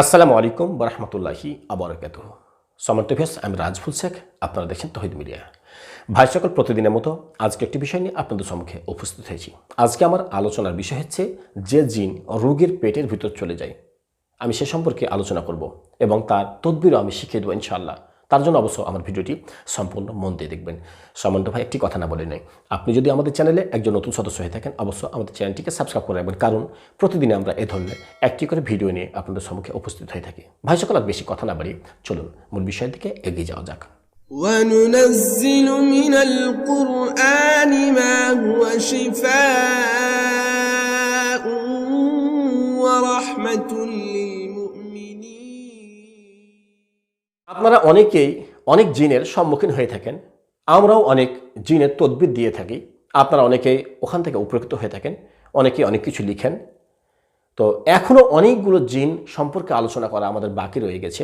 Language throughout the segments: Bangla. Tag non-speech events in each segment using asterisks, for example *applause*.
আসসালামু আলাইকুম বরহমতুল্লাহি আবরকাত সমর্থভেস আমি রাজফুল শেখ, আপনারা দেখছেন তহিদ মিডিয়া। ভাই সকল, প্রতিদিনের মতো আজকে একটি বিষয় নিয়ে আপনাদের সম্মুখে উপস্থিত হয়েছি। আজকে আমার আলোচনার বিষয় হচ্ছে যে জিন রোগীর পেটের ভিতর চলে যায়। আমি সে সম্পর্কে আলোচনা করব এবং তার তদবিরও আমি শিখিয়ে দেবো ইনশাআল্লাহ। তার জন্য অবশ্য আমার ভিডিওটি সম্পূর্ণ মন দিয়ে দেখবেন সম্বন্ধ ভাই একটি কথা না বলে নেই আপনি যদি আমাদের চ্যানেলে একজন নতুন সদস্য হয়ে থাকেন অবশ্য আমাদের চ্যানেলটিকে সাবস্ক্রাইব করে রাখবেন কারণ প্রতিদিন আমরা এ ধরনের একটি করে ভিডিও নিয়ে আপনাদের সম্মুখে উপস্থিত হয়ে থাকি ভাই সকল আর বেশি কথা না বাড়িয়ে চলুন মূল বিষয়ের দিকে এগিয়ে যাওয়া যাক وننزل من القرآن ما هو شفاء ورحمة আপনারা অনেকেই অনেক জিনের সম্মুখীন হয়ে থাকেন। আমরাও অনেক জিনের তদবির দিয়ে থাকি। আপনারা অনেকেই ওখান থেকে উপকৃত হয়ে থাকেন। অনেকেই অনেক কিছু লিখেন। তো এখনও অনেকগুলো জিন সম্পর্কে আলোচনা করা আমাদের বাকি রয়ে গেছে।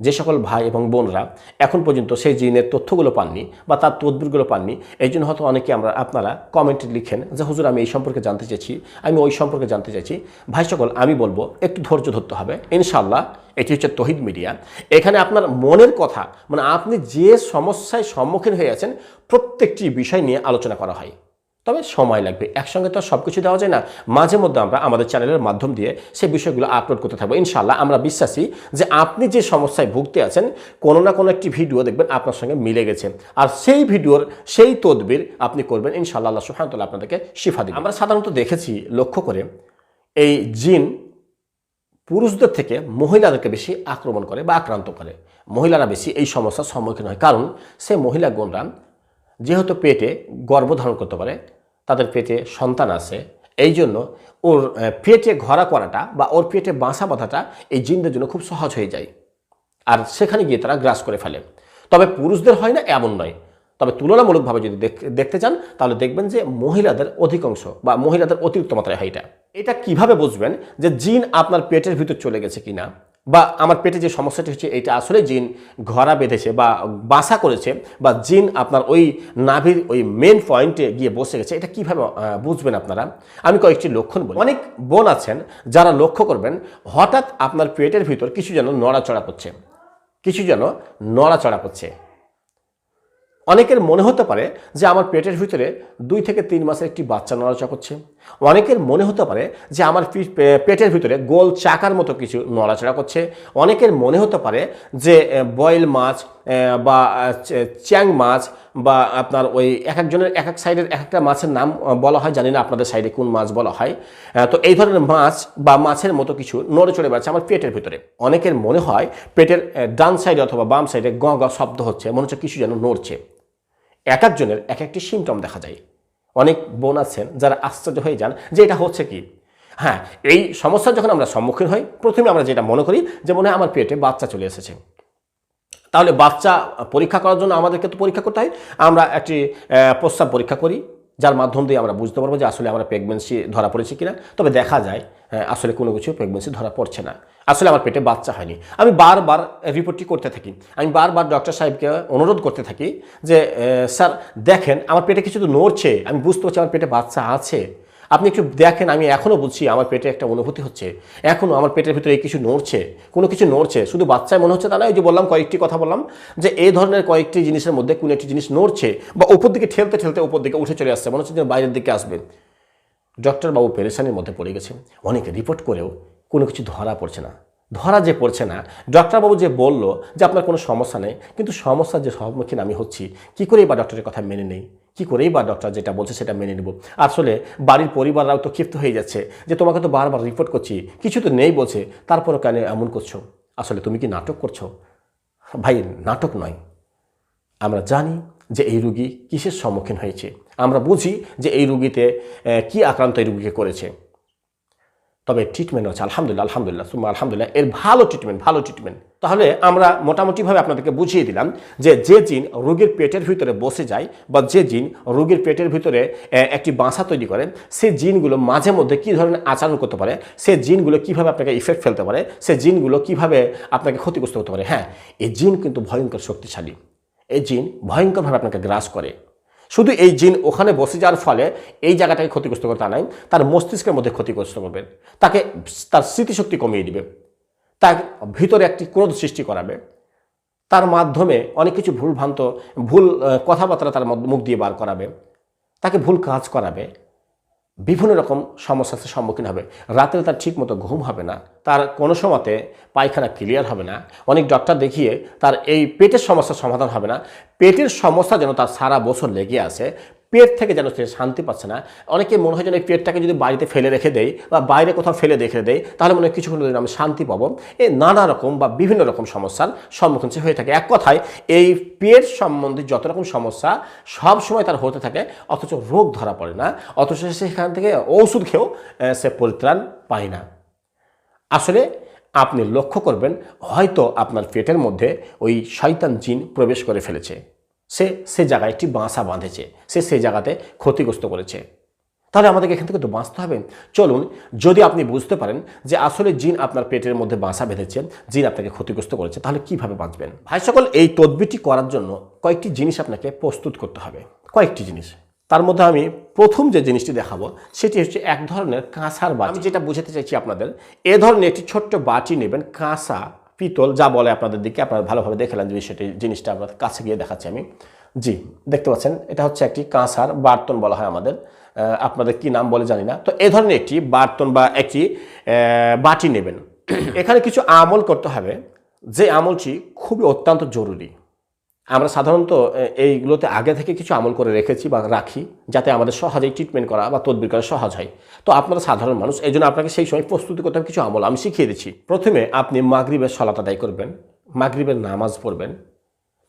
যে সকল ভাই এবং বোনরা এখন পর্যন্ত সেই জিনের তথ্যগুলো পাননি বা তার তদবিরগুলো পাননি, এই জন্য হয়তো অনেকে আমরা, আপনারা কমেন্টে লিখেন যে, হুজুর, আমি এই সম্পর্কে জানতে চাইছি আমি ওই সম্পর্কে জানতে চাইছি ভাই সকল, আমি বলব, একটু ধৈর্য ধরতে হবে। ইনশাল্লাহ এটি হচ্ছে তহিদ মিডিয়া। এখানে আপনার মনের কথা মানে আপনি যে সমস্যায় সম্মুখীন হয়ে আছেন, প্রত্যেকটি বিষয় নিয়ে আলোচনা করা হয়। তবে সময় লাগবে। একসঙ্গে তো সব কিছু দেওয়া যায় না। মাঝে মধ্যে আমরা আমাদের চ্যানেলের মাধ্যম দিয়ে সেই বিষয়গুলো আপলোড করতে থাকব। ইনশাল্লাহ আমরা বিশ্বাসী যে আপনি যে সমস্যায় ভুগতে আছেন, কোনো না কোনো একটি ভিডিও দেখবেন আপনার সঙ্গে মিলে গেছে। আর সেই ভিডিওর সেই তদবির আপনি করবেন ইনশাল্লাহ আল্লাহ সুহামতুল্লাহ আপনাদেরকে শিফা দিন আমরা সাধারণত দেখেছি, লক্ষ্য করে এই জিন পুরুষদের থেকে মহিলাদেরকে বেশি আক্রমণ করে বা আক্রান্ত করে। মহিলারা বেশি এই সমস্যার সম্মুখীন হয়। কারণ সে মহিলা গণরা যেহেতু পেটে গর্ভধারণ করতে পারে, তাদের পেটে সন্তান আছে, এই জন্য ওর পেটে ঘরা করাটা বা ওর পেটে বাসা বাঁধাটা এই জিনদের জন্য খুব সহজ হয়ে যায়। আর সেখানে গিয়ে তারা গ্রাস করে ফেলে। তবে পুরুষদের হয় না এমন নয়। তবে তুলনামূলকভাবে যদি দেখ- দেখতে চান, তাহলে দেখবেন যে মহিলাদের অধিকাংশ বা মহিলাদের অতিরিক্ত মাত্রায় হয় এটা এটা কীভাবে বুঝবেন যে জিন আপনার পেটের ভিতর চলে গেছে কিনা? বা আমার পেটে যে সমস্যাটি হচ্ছে এটা আসলে জিন ঘরা বেঁধেছে বা বাসা করেছে বা জিন আপনার ওই নাভির ওই মেন পয়েন্টে গিয়ে বসে গেছে। এটা কীভাবে বুঝবেন আপনারা? আমি কয়েকটি লক্ষণ বলি। অনেক বোন আছেন যারা লক্ষ্য করবেন, হঠাৎ আপনার পেটের ভিতর কিছু যেন নড়াচড়া করছে। কিছু যেন নড়াচড়া করছে। অনেকের মনে হতে পারে যে আমার পেটের ভিতরে দুই থেকে তিন মাসের একটি বাচ্চা নড়াচড়া করছে। অনেকের মনে হতে পারে যে আমার পেটের ভিতরে গোল চাকার মতো কিছু নড়াচড়া করছে। অনেকের মনে হতে পারে যে বয়েল মাছ বা চ্যাং মাছ, বা আপনার ওই এক একজনের এক এক সাইডের এক একটা মাছের নাম বলা হয়। জানি না আপনাদের সাইডে কোন মাছ বলা হয়। তো এই ধরনের মাছ বা মাছের মতো কিছু নড়ে চড়ে বেড়াচ্ছে আমার পেটের ভিতরে। অনেকের মনে হয় পেটের ডান সাইডে অথবা বাম সাইডে গ গ শব্দ হচ্ছে, মনে হচ্ছে কিছু যেন নড়ছে। এক একজনের এক একটি সিমটম দেখা যায়। অনেক বোন আছেন যারা আশ্চর্য হয়ে যান যে এটা হচ্ছে কি? হ্যাঁ এই সমস্যার যখন আমরা সম্মুখীন হই, প্রথমে আমরা যেটা মনে করি যে মনে হয় আমার পেটে বাচ্চা চলে এসেছে। তাহলে বাচ্চা পরীক্ষা করার জন্য আমাদেরকে তো পরীক্ষা করতে হয়। আমরা একটি প্রস্তাব পরীক্ষা করি। যার মাধ্যম দিয়ে আমরা বুঝতে পারব যে আসলে আমার প্রেগনেন্সি ধরা পড়েছে কিনা। তবে দেখা যায় আসলে কোনো কিছু প্রেগনেন্সি ধরা পড়ছে না। আসলে আমার পেটে বাচ্চা হয়নি। আমি বারবার রিপোর্টটি করতে থাকি। আমি বারবার ডক্টর সাহেবকে অনুরোধ করতে থাকি যে স্যার, দেখেন, আমার পেটে কিছু তো নড়ছে। আমি বুঝতে পারছি আমার পেটে বাচ্চা আছে। আপনি একটু দেখেন, আমি এখনও বুঝছি আমার পেটে একটা অনুভূতি হচ্ছে। এখনও আমার পেটের ভিতরে কিছু নড়ছে, কোনো কিছু নড়ছে। শুধু বাচ্চায় মনে হচ্ছে তা না ওই যে বললাম কয়েকটি কথা বললাম, যে এই ধরনের কয়েকটি জিনিসের মধ্যে কোনো একটি জিনিস নড়ছে বা ওপর দিকে ঠেলতে ঠেলতে উপর দিকে উঠে চলে আসছে, মনে হচ্ছে যে বাইরের দিকে আসবে। ডক্টর বাবু পেরেশানির মধ্যে পড়ে গেছে। অনেকে রিপোর্ট করেও কোনো কিছু ধরা পড়ছে না। ধরা যে পড়ছে না ডক্টরবাবু যে বলল যে আপনার কোনো সমস্যা নেই, কিন্তু সমস্যার যে সম্মুখীন আমি হচ্ছি, কী করেই বা ডক্টরের কথা মেনে নেই? কী করেই বা ডক্টর যেটা বলছে সেটা মেনে নেব? আসলে বাড়ির পরিবাররাও তো ক্ষিপ্ত হয়ে যাচ্ছে যে তোমাকে তো বারবার রিপোর্ট করছি, কিছু তো নেই বলছে, তারপরও কেন এমন করছ? আসলে তুমি কি নাটক করছ? ভাই, নাটক নয়। আমরা জানি যে এই রুগী কিসের সম্মুখীন হয়েছে। আমরা বুঝি যে এই রুগীতে কি আক্রান্ত এই রুগীকে করেছে। তবে ট্রিটমেন্ট হচ্ছে, আলহামদুলিল্লাহ আলহামদুলিল্লাহ, সুম্মা আলহামদুলিল্লাহ, এর ভালো ট্রিটমেন্ট ভালো ট্রিটমেন্ট তাহলে আমরা মোটামুটিভাবে আপনাদেরকে বুঝিয়ে দিলাম যে যে জিন রোগীর পেটের ভিতরে বসে যায় বা যে জিন রোগীর পেটের ভিতরে একটি বাসা তৈরি করে সেই জিনগুলো মাঝে মধ্যে কী ধরনের আচরণ করতে পারে, সে জিনগুলো কীভাবে আপনাকে ইফেক্ট ফেলতে পারে, সে জিনগুলো কীভাবে আপনাকে ক্ষতিগ্রস্ত করতে পারে। হ্যাঁ এই জিন কিন্তু ভয়ঙ্কর শক্তিশালী। এই জিন ভয়ঙ্করভাবে আপনাকে গ্রাস করে। শুধু এই জিন ওখানে বসে যাওয়ার ফলে এই জায়গাটাকে ক্ষতিগ্রস্ত করে তা নাই তার মস্তিষ্কের মধ্যে ক্ষতিগ্রস্ত করবে তাকে তার স্মৃতিশক্তি কমিয়ে দিবে। তার ভিতরে একটি ক্রোধ সৃষ্টি করাবে। তার মাধ্যমে অনেক কিছু ভুলভ্রান্ত, ভুল কথাবার্তা তার মুখ দিয়ে বার করাবে। তাকে ভুল কাজ করাবে। বিভিন্ন রকম সমস্যার সম্মুখীন হবে। রাতে তার ঠিক মতো ঘুম হবে না, তার কোনো সময়তে পায়খানা ক্লিয়ার হবে না, অনেক ডক্টর দেখিয়ে তার এই পেটের সমস্যার সমাধান হবে না। পেটের সমস্যা যেন তার সারা বছর লেগে আসে পেট থেকে যেন সে শান্তি পাচ্ছে না। অনেকে মনে হয় যেন এই পেটটাকে যদি বাড়িতে ফেলে রেখে দেয় বা বাইরে কোথাও ফেলে রেখে দেয়, তাহলে মনে হয় কিছুক্ষণ ধরে আমি শান্তি পাবো। এই নানা রকম বা বিভিন্ন রকম সমস্যার সম্মুখীন সে হয়ে থাকে। এক কথায়, এই পেট সম্বন্ধে যত রকম সমস্যা সব সময় তার হতে থাকে, অথচ রোগ ধরা পড়ে না, অথচ সেখান থেকে ওষুধ খেয়েও সে পরিত্রাণ পায় না। আসলে আপনি লক্ষ্য করবেন, হয়তো আপনার পেটের মধ্যে ওই শয়তান জিন প্রবেশ করে ফেলেছে। সে সে জায়গায় একটি বাসা বাঁধেছে সে সেই জায়গাতে ক্ষতিগ্রস্ত করেছে। তাহলে আমাদেরকে এখান থেকে তো বাঁচতে হবে। চলুন যদি আপনি বুঝতে পারেন যে আসলে জিন আপনার পেটের মধ্যে বাসা বেঁধেছে জিন আপনাকে ক্ষতিগ্রস্ত করেছে তাহলে কীভাবে বাঁচবেন? ভাই সকল এই তদবিরটি করার জন্য কয়েকটি জিনিস আপনাকে প্রস্তুত করতে হবে। কয়েকটি জিনিস। তার মধ্যে আমি প্রথম যে জিনিসটি দেখাবো সেটি হচ্ছে এক ধরনের কাঁসার বাটি। আমি যেটা বুঝাতে চাইছি আপনাদের এ ধরনের একটি ছোট্ট বাটি নেবেন কাঁসা পিতল যা বলে আপনাদের দিকে, আপনারা ভালোভাবে দেখলাম যে সেটি জিনিসটা আপনাদের কাছে গিয়ে দেখাচ্ছি আমি। জি, দেখতে পাচ্ছেন, এটা হচ্ছে একটি কাঁসার বার্তন বলা হয় আমাদের। আপনাদের কি নাম বলে জানি না। তো এ ধরনের একটি বার্তন বা একটি বাটি নেবেন। এখানে কিছু আমল করতে হবে, যে আমলটি খুবই অত্যন্ত জরুরি। আমরা সাধারণত এইগুলোতে আগে থেকে কিছু আমল করে রেখেছি বা রাখি যাতে আমাদের সহজেই ট্রিটমেন্ট করা বা তদবির করা সহজ হয়। তো আপনারা সাধারণ মানুষ এই জন্য আপনাকে সেই সময় প্রস্তুতি করতে কিছু আমল আমি শিখিয়ে দিচ্ছি। প্রথমে আপনি মাগরিবের সলাত আদায় করবেন, মাগরিবের নামাজ পড়বেন।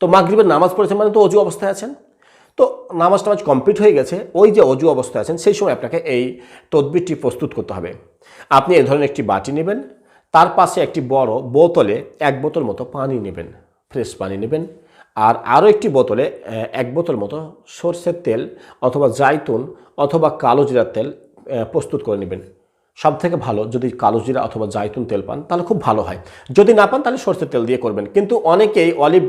তো মাগরিবের নামাজ পড়েছেন মানে তো অজু অবস্থায় আছেন? তো নামাজ টামাজ কমপ্লিট হয়ে গেছে, ওই যে অজু অবস্থায় আছেন, সেই সময় আপনাকে এই তদবিরটি প্রস্তুত করতে হবে। আপনি এই ধরনের একটি বাটি নেবেন, তার পাশে একটি বড় বোতলে এক বোতল মতো পানি নেবেন, ফ্রেশ পানি নেবেন। আর আরও একটি বোতলে এক বোতল মতো সর্ষের তেল অথবা জাইতুন অথবা কালো জিরার তেল প্রস্তুত করে নেবেন। সব থেকে ভালো, যদি কালো জিরা অথবা জাইতুন তেল পান, তাহলে খুব ভালো হয়। যদি না পান, তাহলে সর্ষের তেল দিয়ে করবেন। কিন্তু অনেকেই অলিভ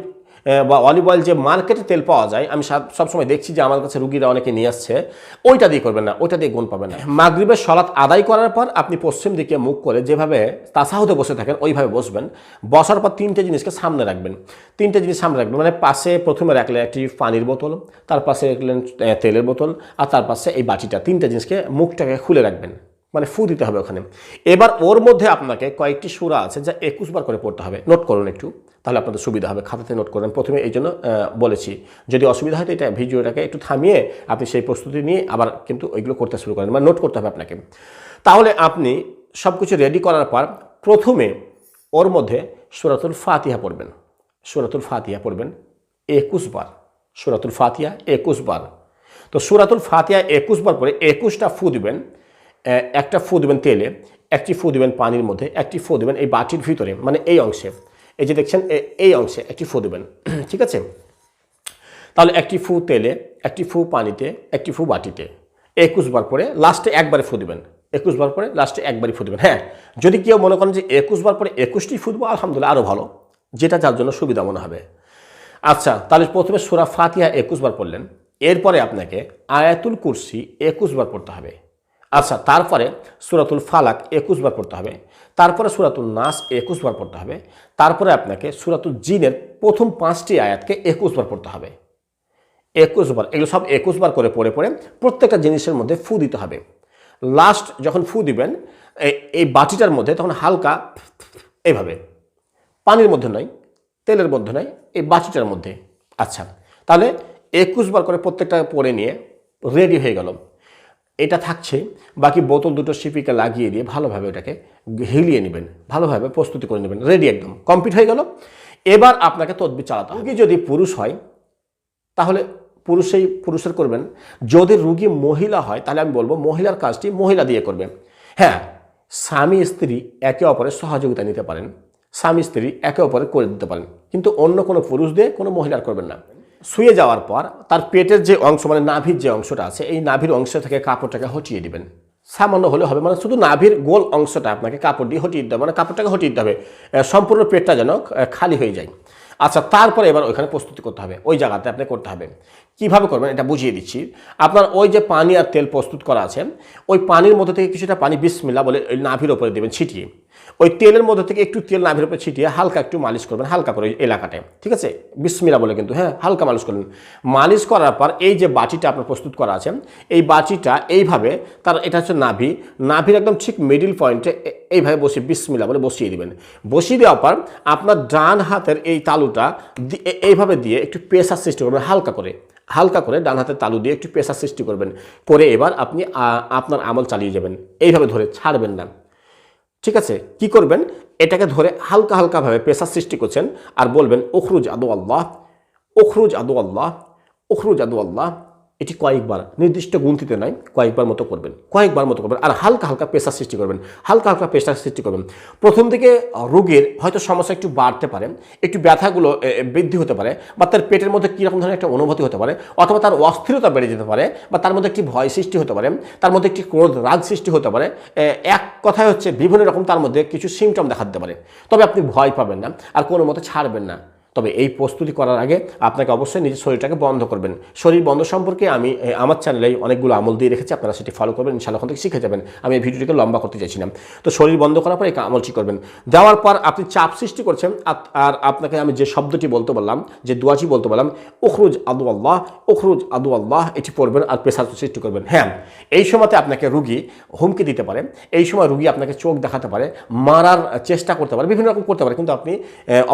বা অলিভ অয়েল যে মার্কেটে তেল পাওয়া যায়, আমি সব- সবসময় দেখছি যে আমার কাছে রুগীরা অনেকে নিয়ে আসছে, ওইটা দিয়ে করবেন না, ওইটা দিয়ে গুণ পাবেন না। মাগরিবের সলাৎ আদায় করার পর আপনি পশ্চিম দিকে মুখ করে যেভাবে তাসাহুদে বসে থাকেন, ওইভাবে বসবেন। বসার পর তিনটে জিনিসকে সামনে রাখবেন। তিনটে জিনিস সামনে রাখবেন মানে পাশে প্রথমে রাখলেন একটি পানির বোতল, তার পাশে রাখলেন তেলের বোতল, আর তার পাশে এই বাটিটা। তিনটে জিনিসকে মুখটাকে খুলে রাখবেন। মানে ফু দিতে হবে ওখানে। এবার ওর মধ্যে আপনাকে কয়েকটি সুরা আছে যা একুশ বার করে পড়তে হবে। নোট করুন একটু, তাহলে আপনাদের সুবিধা হবে। খাতাতে নোট করবেন প্রথমে এই জন্য বলেছি, যদি অসুবিধা হয় তো এটা ভিডিওটাকে একটু থামিয়ে আপনি সেই প্রস্তুতি নিয়ে আবার কিন্তু ওইগুলো করতে শুরু করেন মানে নোট করতে হবে আপনাকে। তাহলে আপনি সব কিছু রেডি করার পর প্রথমে ওর মধ্যে সুরাতুল ফাতিহা পড়বেন। সুরাতুল ফাতিহা পড়বেন একুশ বার। সুরাতুল ফাতিহা একুশ বার। তো সুরাতুল ফাতিহা একুশ বার পরে একুশটা ফু দিবেন। একটা ফু দিবেন তেলে, একটি ফু দিবেন পানির মধ্যে, একটি ফু দিবেন এই বাটির ভিতরে মানে এই অংশে। এই যে দেখছেন এই অংশে একটি ফু দেবেন, *clears throat* ঠিক আছে? তাহলে একটি ফু তেলে, একটি ফু পানিতে, একটি ফু বাটিতে একুশ বার পরে লাস্টে একবারে ফু দেবেন। একুশ বার পরে লাস্টে একবারই ফু দেবেন। হ্যাঁ যদি কেউ মনে করেন যে একুশ বার পরে একুশটি ফু দেবো, আলহামদুলিল্লাহ আরও ভালো, যেটা যার জন্য সুবিধা মনে হবে। আচ্ছা তাহলে প্রথমে সুরা ফাতিহা একুশ বার পড়লেন, এরপরে আপনাকে আয়াতুল কুরসি একুশ বার পড়তে হবে। আচ্ছা তারপরে সুরাতুল ফালাক একুশ বার পড়তে হবে। তারপরে সুরাতুল নাস একুশ বার পড়তে হবে। তারপরে আপনাকে সুরাতুল জিনের প্রথম পাঁচটি আয়াতকে একুশ বার পড়তে হবে। একুশ বার, এগুলো সব একুশ বার করে পড়ে পড়ে প্রত্যেকটা জিনিসের মধ্যে ফু দিতে হবে। লাস্ট যখন ফু দিবেন এই- বাটিটার মধ্যে তখন হালকা এইভাবে পানির মধ্যে নয়, তেলের মধ্যে নয়, এই বাটিটার মধ্যে। আচ্ছা তাহলে একুশ বার করে প্রত্যেকটা পরে নিয়ে রেডি হয়ে গেল। এটা থাকছে, বাকি বোতল দুটো সিপিকে লাগিয়ে দিয়ে ভালোভাবে ওটাকে হিলিয়ে নেবেন, ভালোভাবে প্রস্তুতি করে নেবেন, রেডি একদম, কমপ্লিট হয়ে গেল। এবার আপনাকে তদবির চালাতে হবে। যদি পুরুষ হয়, তাহলে পুরুষেই পুরুষের করবেন। যদি রুগী মহিলা হয়, তাহলে আমি বলব মহিলার কাজটি মহিলা দিয়ে করবেন। হ্যাঁ স্বামী স্ত্রী একে অপরের সহযোগিতা নিতে পারেন, স্বামী স্ত্রী একে অপরে করে দিতে পারেন, কিন্তু অন্য কোনো পুরুষ দিয়ে কোনো মহিলার করবেন না। শুয়ে যাওয়ার পর তার পেটের যে অংশ মানে নাভির যে অংশটা আছে, এই নাভির অংশ থেকে কাপড়টাকে হটিয়ে দিবেন। সামান্য হলে হবে মানে শুধু নাভির গোল অংশটা আপনাকে কাপড় দিয়ে হটিয়ে দিতে হবে মানে কাপড়টাকে হটিয়ে দিতে হবে। সম্পূর্ণ পেটটা যেন খালি হয়ে যায়। আচ্ছা তারপরে এবার ওইখানে প্রস্তুতি করতে হবে, ওই জায়গাতে আপনি করতে হবে। কীভাবে করবেন এটা বুঝিয়ে দিচ্ছি। আপনার ওই যে পানি আর তেল প্রস্তুত করা আছে, ওই পানির মধ্যে থেকে কিছুটা পানি বিসমিল্লা বলে ওই নাভির ওপরে দেবেন, ছিটিয়ে। ওই তেলের মধ্যে থেকে একটু তেল নাভির উপরে ছিটিয়ে হালকা একটু মালিশ করবেন, হালকা করে এলাকাটায় ঠিক আছে? বিসমিলা বলে কিন্তু হ্যাঁ হালকা মালিশ করবেন মালিশ করার পর এই যে বাটিটা আপনার প্রস্তুত করা আছে, এই বাটিটা এইভাবে তার, এটা হচ্ছে নাভি, নাভির একদম ঠিক মিডিল পয়েন্টে এইভাবে বসিয়ে বিসমিলা বলে বসিয়ে দিবেন। বসিয়ে দেওয়ার পর আপনার ডান হাতের এই তালুটা এইভাবে দিয়ে একটু প্রেসার সৃষ্টি করবেন, হালকা করে হালকা করে ডান হাতের তালু দিয়ে একটু প্রেসার সৃষ্টি করবেন। করে এবার আপনি আপনার আমল চালিয়ে যাবেন। এইভাবে ধরে ছাড়বেন না। ঠিক আছে? কি করবেন? এটাকে ধরে হালকা হালকাভাবে প্রেসার সৃষ্টি করছেন আর বলবেন ওখরুজ আদু আল্লাহ ওখরুজ আদু আল্লাহ ওখরুজ আদু আল্লাহ। এটি কয়েকবার, নির্দিষ্ট গুনতিতে নয় কয়েকবার মতো করবেন, কয়েকবার মতো করবেন, আর হালকা হালকা প্রেসার সৃষ্টি করবেন, হালকা হালকা প্রেসার সৃষ্টি করবেন। প্রথম দিকে রোগীর হয়তো সমস্যা একটু বাড়তে পারে, একটু ব্যথাগুলো বৃদ্ধি হতে পারে, বা তার পেটের মধ্যে কীরকম ধরনের একটা অনুভূতি হতে পারে, অথবা তার অস্থিরতা বেড়ে যেতে পারে, বা তার মধ্যে একটি ভয় সৃষ্টি হতে পারে, তার মধ্যে একটি ক্রোধ, রাগ সৃষ্টি হতে পারে এক কথায় হচ্ছে বিভিন্ন রকম তার মধ্যে কিছু সিমটম দেখা দিতে পারে। তবে আপনি ভয় পাবেন না, আর কোনো মতে ছাড়বেন না। তবে এই প্রস্তুতি করার আগে আপনাকে অবশ্যই নিজের শরীরটাকে বন্ধ করবেন। শরীর বন্ধ সম্পর্কে আমি আমার চ্যানেলে অনেকগুলো আমল দিয়ে রেখেছি, আপনারা সেটি ফলো করবেন, ইনশাআল্লাহ ওখান থেকে শিখে যাবেন। আমি এই ভিডিওটিকে লম্বা করতে চাইছিলাম তো শরীর বন্ধ করার পর এই আমলটি করবেন। দেওয়ার পর আপনি চাপ সৃষ্টি করছেন আর আপনাকে আমি যে শব্দটি বলতে বললাম, যে দোয়াটি বলতে বললাম, উখরুজ আদু আল্লাহ, উখরুজ আদু আল্লাহ, এটি পড়বেন আর প্রেসার সৃষ্টি করবেন। হ্যাঁ এই সময়তে আপনাকে রুগী হুমকি দিতে পারে, এই সময় রুগী আপনাকে চোখ দেখাতে পারে, মারার চেষ্টা করতে পারে, বিভিন্ন রকম করতে পারে, কিন্তু আপনি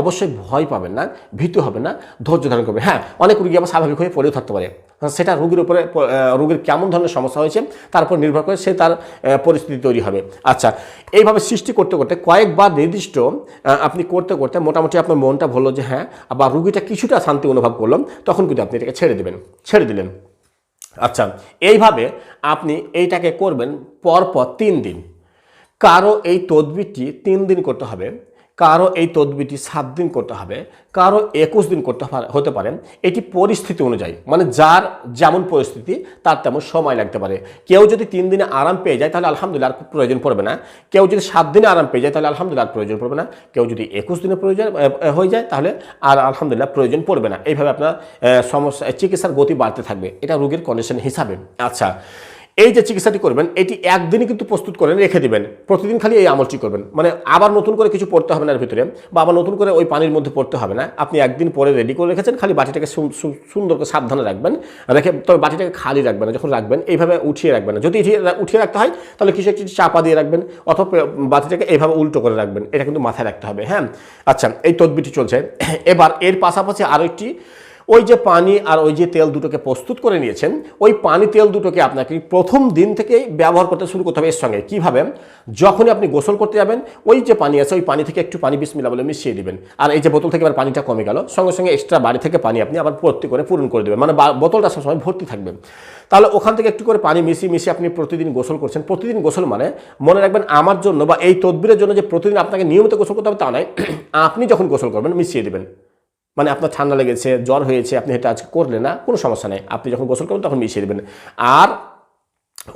অবশ্যই ভয় পাবেন না। ভীতু হবে না, ধৈর্য ধারণ করবে। হ্যাঁ অনেক রুগী আবার স্বাভাবিক হয়ে পড়েও থাকতে পারে। সেটা রুগীর উপরে রুগীর কেমন ধরনের সমস্যা হয়েছে তার উপর নির্ভর করে সে তার পরিস্থিতি তৈরি হবে। আচ্ছা এইভাবে সৃষ্টি করতে করতে কয়েকবার নির্দিষ্ট আপনি করতে করতে মোটামুটি আপনার মনটা বলল যে হ্যাঁ আবার রুগীটা কিছুটা শান্তি অনুভব করল তখন কিন্তু আপনি এটাকে ছেড়ে দেবেন, ছেড়ে দিলেন। আচ্ছা এইভাবে আপনি এইটাকে করবেন পরপর তিন দিন। কারও এই তদবিরটি তিন দিন করতে হবে কারও এই তদবিরটি সাত দিন করতে হবে, কারও একুশ দিন করতে হতে পারে। এটি পরিস্থিতি অনুযায়ী মানে যার যেমন পরিস্থিতি, তার তেমন সময় লাগতে পারে। কেউ যদি তিন দিনে আরাম পেয়ে যায়, তাহলে আলহামদুলিল্লাহ আর প্রয়োজন পড়বে না। কেউ যদি সাত দিনে আরাম পেয়ে যায়, তাহলে আলহামদুলিল্লাহ প্রয়োজন পড়বে না। কেউ যদি একুশ দিনে প্রয়োজন হয়ে যায়, তাহলে আর আলহামদুলিল্লাহ প্রয়োজন পড়বে না। এইভাবে আপনার সমস্যা, চিকিৎসার গতি বাড়তে থাকবে। এটা রোগীর কন্ডিশন হিসাবে। আচ্ছা এই যে চিকিৎসাটি করবেন, এটি একদিনই কিন্তু প্রস্তুত করে রেখে দিবেন। প্রতিদিন খালি এই আমলটি করবেন। মানে আবার নতুন করে কিছু পড়তে হবে না এর ভিতরে, বা আবার নতুন করে ওই পানির মধ্যে পড়তে হবে না। আপনি একদিন পরে রেডি করে রেখেছেন, খালি বাটিটাকে সুন্দর করে সাবধানে রাখবেন। রেখে, তবে বাটিটাকে খালি রাখবেন না, যখন রাখবেন, এইভাবে উঠিয়ে রাখবেন না। যদি উঠিয়ে রাখতে হয়, তাহলে কিছু একটি চাপা দিয়ে রাখবেন, অথবা বাটিটাকে এইভাবে উল্টো করে রাখবেন। এটা কিন্তু মাথায় রাখতে হবে হ্যাঁ? আচ্ছা এই তদবিটি চলছে। এবার এর পাশাপাশি আরও একটি ওই যে পানি আর ওই যে তেল দুটোকে প্রস্তুত করে নিয়েছেন, ওই পানি তেল দুটোকে আপনাকে প্রথম দিন থেকেই ব্যবহার করতে শুরু করতে হবে এর সঙ্গে। কীভাবে? যখনই আপনি গোসল করতে যাবেন, ওই যে পানি আছে, ওই পানি থেকে একটু পানি বিসমিল্লা বলে মিশিয়ে দিবেন। আর এই যে বোতল থেকে এবার পানিটা কমে গেল, সঙ্গে সঙ্গে এক্সট্রা বাড়ি থেকে পানি আপনি আবার ভর্তি করে পূরণ করে দেবেন। মানে বোতলটা সবসময় ভর্তি থাকবে। তাহলে ওখান থেকে একটু করে পানি মিশিয়ে মিশিয়ে আপনি প্রতিদিন গোসল করছেন। প্রতিদিন গোসল মানে মনে রাখবেন আমার জন্য বা এই তদবিরের জন্য যে প্রতিদিন আপনাকে নিয়মিত গোসল করতে হবে তা নয়, *clears throat* আপনি যখন গোসল করবেন মিশিয়ে দেবেন। মানে আপনার ঠান্ডা লেগেছে, জ্বর হয়েছে, আপনি এটা আজকে করলেন না, কোনো সমস্যা নেই। আপনি যখন গোসল করবেন তখন মিশিয়ে দেবেন। আর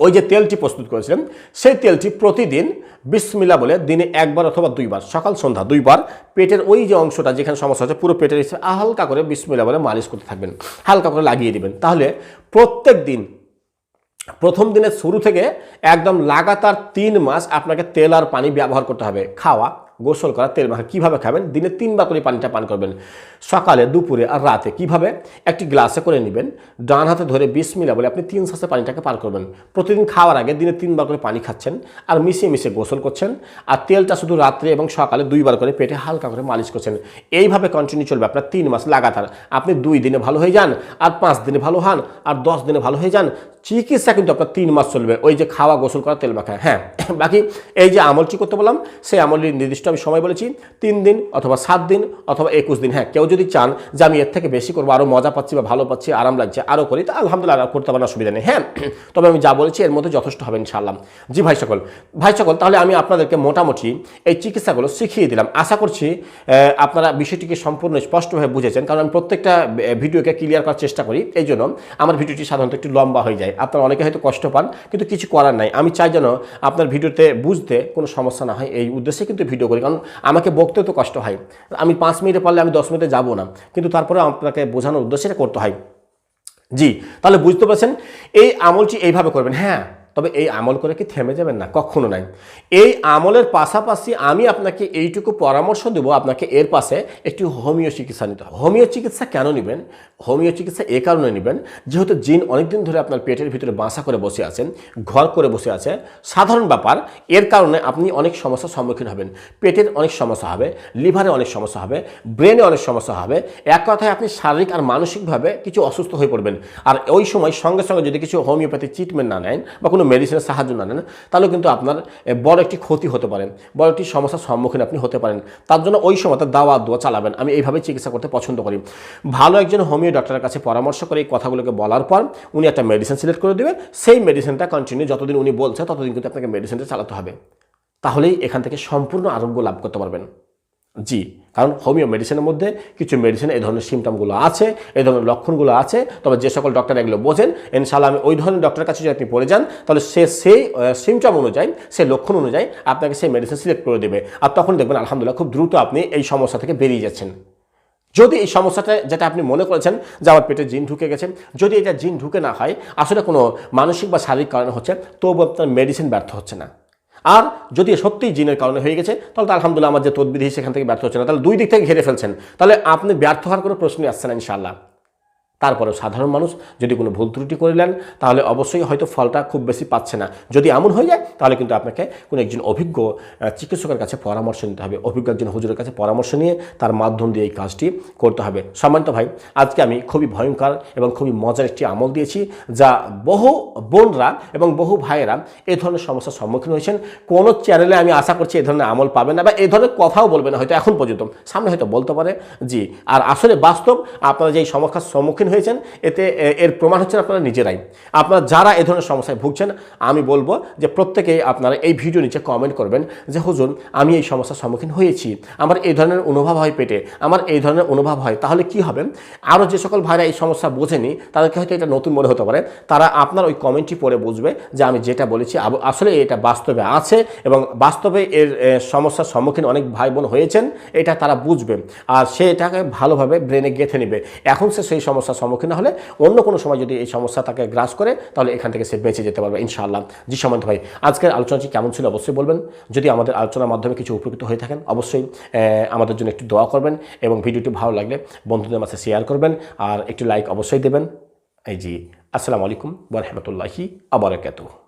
ওই যে তেলটি প্রস্তুত করেছিলেন, সেই তেলটি প্রতিদিন বিসমিল্লা বলে দিনে একবার অথবা দুইবার, সকাল, সন্ধ্যা দুইবার পেটের ওই যে অংশটা যেখানে সমস্যা হচ্ছে, পুরো পেটের হিসেবে হালকা করে বিসমিল্লা বলে মালিশ করতে থাকবেন। হালকা করে লাগিয়ে দিবেন। তাহলে প্রত্যেক দিন, প্রথম দিনের শুরু থেকে একদম লাগাতার তিন মাস আপনাকে তেল আর পানি ব্যবহার করতে হবে। খাওয়া গোসল করা, তেল মাখা, কীভাবে খাবেন? দিনে তিনবার করে পানিটা পান করবেন। সকালে, দুপুরে আর রাতে কীভাবে? একটি গ্লাসে করে নেবেন। ডান হাতে ধরে বিশ মিলা বলে আপনি তিন শ্বাসে পানিটাকে পান করবেন। প্রতিদিন খাওয়ার আগে দিনে তিনবার করে পানি খাচ্ছেন আর মিশিয়ে মিশিয়ে গোসল করছেন আর তেলটা শুধু রাত্রে এবং সকালে দুইবার করে পেটে হালকা করে মালিশ করছেন। এইভাবে কন্টিনিউ চলবে আপনার তিন মাস লাগাতার। আপনি দুই দিনে ভালো হয়ে যান আর পাঁচ দিনে ভালো হন আর দশ দিনে ভালো হয়ে যান। চিকিৎসা কিন্তু আপনার তিন মাস চলবে। ওই যে খাওয়া, গোসল করা, তেল মাখা। হ্যাঁ বাকি এই যে আমলটি করতে বললাম? সেই আমলটির নির্দিষ্ট আমি সময় বলেছি, তিন দিন অথবা সাত দিন অথবা একুশ দিন। হ্যাঁ কেউ যদি চান যে আমি এর থেকে বেশি করব আরও মজা পাচ্ছি বা ভালো পাচ্ছি, আরাম লাগছে আরও করি, তা আলহামদুলিল্লাহ করতে পারেন অসুবিধা নেই। হ্যাঁ *clears throat* তবে আমি যা বলেছি এর মধ্যে যথেষ্ট হবে ইনশাআল্লাহ। জি ভাই সকল ভাই সকল, তাহলে আমি আপনাদেরকে মোটামুটি এই চিকিৎসাগুলো শিখিয়ে দিলাম। আশা করছি আপনারা বিষয়টিকে সম্পূর্ণ স্পষ্টভাবে বুঝেছেন, কারণ আমি প্রত্যেকটা ভিডিওকে ক্লিয়ার করার চেষ্টা করি। এই জন্য আমার ভিডিওটি সাধারণত একটু লম্বা হয়ে যায়। আপনারা অনেকে হয়তো কষ্ট পান, কিন্তু কিছু করার নাই। আমি চাই যেন আপনার ভিডিওতে বুঝতে কোনো সমস্যা না হয়, এই উদ্দেশ্যে কিন্তু ভিডিও করি। কারণ আমাকে বকতে তো কষ্ট হয়। আমি পাঁচ মিনিটে পারলে আমি দশ মিনিটে যাব না। কিন্তু তারপরে আপনাকে বোঝানোর উদ্দেশ্যে করতে হয়। জি, তাহলে বুঝতে পারছেন? এই আমলটি এইভাবে করবেন। হ্যাঁ তবে এই আমল করে কি থেমে যাবেন না? কখনো নাই। এই আমলের পাশাপাশি আমি আপনাকে এইটুকু পরামর্শ দেবো, আপনাকে এর পাশে একটি হোমিও চিকিৎসা নিতে হবে। হোমিও চিকিৎসা কেন নেবেন? হোমিও চিকিৎসা এ কারণে নেবেন, যেহেতু জিন অনেকদিন ধরে আপনার পেটের ভিতরে বাসা করে বসে আছেন, ঘর করে বসে আছে। সাধারণ ব্যাপার, এর কারণে আপনি অনেক সমস্যার সম্মুখীন হবেন। পেটের অনেক সমস্যা হবে, লিভারে অনেক সমস্যা হবে, ব্রেনে অনেক সমস্যা হবে। এক কথায় আপনি শারীরিক আর মানসিকভাবে কিছু অসুস্থ হয়ে পড়বেন। আর ওই সময় সঙ্গে সঙ্গে যদি কিছু হোমিওপ্যাথি ট্রিটমেন্ট না নেন বা কোনো মেডিসিনের সাহায্য না নেন, তাহলে কিন্তু আপনার বড় একটি ক্ষতি হতে পারে। বড় একটি সমস্যার সম্মুখীন আপনি হতে পারেন। তার জন্য ওই সময় তার দাওয়া দোয়া চালাবেন। আমি এইভাবে চিকিৎসা করতে পছন্দ করি। ভালো একজন হোমিও ডক্টরের কাছে পরামর্শ করে এই কথাগুলোকে বলার পর উনি একটা মেডিসিন সিলেক্ট করে দেবেন সেই মেডিসিনটা কন্টিনিউ যতদিন উনি বলছে, ততদিন কিন্তু আপনাকে মেডিসিনটা চালাতে হবে। তাহলেই এখান থেকে সম্পূর্ণ আরোগ্য লাভ করতে পারবেন। জি, কারণ হোমিও মেডিসিনের মধ্যে কিছু মেডিসিন এই ধরনের সিমটমগুলো আছে, এই ধরনের লক্ষণগুলো আছে, তবে যে সকল ডক্টর এগুলো বোঝেন ইনশাল্লাহ আমি ওই ধরনের ডক্টরের কাছে যদি আপনি পড়ে যান, তাহলে সে সেই সিমটম অনুযায়ী সেই লক্ষণ অনুযায়ী আপনাকে সেই মেডিসিন সিলেক্ট করে দেবে। আর তখন দেখবেন আলহামদুলিল্লাহ খুব দ্রুত আপনি এই সমস্যা থেকে বেরিয়ে যাচ্ছেন। যদি এই সমস্যাটা, যেটা আপনি মনে করেছেন যে আমার পেটে জিন ঢুকে গেছে, যদি এটা জিন ঢুকে না হয় আসলে কোনো মানসিক বা শারীরিক কারণে হচ্ছে, তবু আপনার মেডিসিন ব্যর্থ হচ্ছে না। আর যদি সত্যিই জিনের কারণে হয়ে গেছে, তাহলে তো আলহামদুলিল্লাহ আমার যে তদবিধি সেখান থেকে ব্যর্থ হচ্ছে না। তাহলে দুই দিক থেকে ঘিরে ফেলছেন। তাহলে আপনি ব্যর্থ হওয়ার কোনো প্রশ্নই আসছে না, ইনশাআল্লাহ। তারপরে সাধারণ মানুষ যদি কোনো ভুল ত্রুটি করলেন তাহলে অবশ্যই হয়তো ফলটা খুব বেশি পাচ্ছে না। যদি এমন হয়ে যায়, তাহলে কিন্তু আপনাকে কোনো একজন অভিজ্ঞ চিকিৎসকের কাছে পরামর্শ নিতে হবে। অভিজ্ঞ একজন হুজুরের কাছে পরামর্শ নিয়ে তার মাধ্যম দিয়ে এই কাজটি করতে হবে। সম্মানিত ভাই, আজকে আমি খুবই ভয়ঙ্কর এবং খুবই মজার একটি আমল দিয়েছি, যা বহু বোনরা এবং বহু ভাইয়েরা এই ধরনের সমস্যার সম্মুখীন হয়েছেন। কোনো চ্যানেলে আমি আশা করছি এই ধরনের আমল পাবেন না বা এই ধরনের কথাও বলবে না, হয়তো এখন পর্যন্ত। সামনে হয়তো বলতে পারে, জি, আর আসলে বাস্তব আপনারা যেই সমস্যার সম্মুখীন হয়েছেন, এতে এর প্রমাণ হচ্ছেন আপনারা নিজেরাই। আপনারা যারা এই ধরনের সমস্যায় ভুগছেন, আমি বলব যে প্রত্যেকেই আপনারা এই ভিডিও নিচে কমেন্ট করবেন যে, হুজুর, আমি এই সমস্যার সম্মুখীন হয়েছি। আমার এই ধরনের অনুভব হয় পেটে। আমার এই ধরনের অনুভব হয়। তাহলে কি হবে? আরও যে সকল ভাইরা এই সমস্যা বোঝেনি, তাদেরকে হয়তো এটা নতুন মনে হতে পারে। তারা আপনার ওই কমেন্টটি পড়ে বুঝবে যে, আমি যেটা বলেছি আসলে এটা বাস্তবে আছে এবং বাস্তবে এর সমস্যার সম্মুখীন অনেক ভাই বোন হয়েছেন। এটা তারা বুঝবে। আর সে এটাকে ভালোভাবে ব্রেনে গেঁথে নেবে। এখন সে সেই সমস্যার সম্মুখীন হলে অন্য কোনো সময় যদি এই সমস্যা তাকে গ্রাস করে, তাহলে এখান থেকে সে বেঁচে যেতে পারবে ইনশাআল্লাহ। জি সামন্ত ভাই, আজকের আলোচনাটি কেমন ছিল অবশ্যই বলবেন। যদি আমাদের আলোচনার মাধ্যমে কিছু উপকৃত হয়ে থাকেন, অবশ্যই আমাদের জন্য একটু দোয়া করবেন এবং ভিডিওটি ভালো লাগলে বন্ধুদের মাঝে শেয়ার করবেন আর একটু লাইক অবশ্যই দেবেন। এই জি, আসসালামু আলাইকুম বরহমতুল্লাহি রাহমাতুল্লাহি আবারাকাতুহু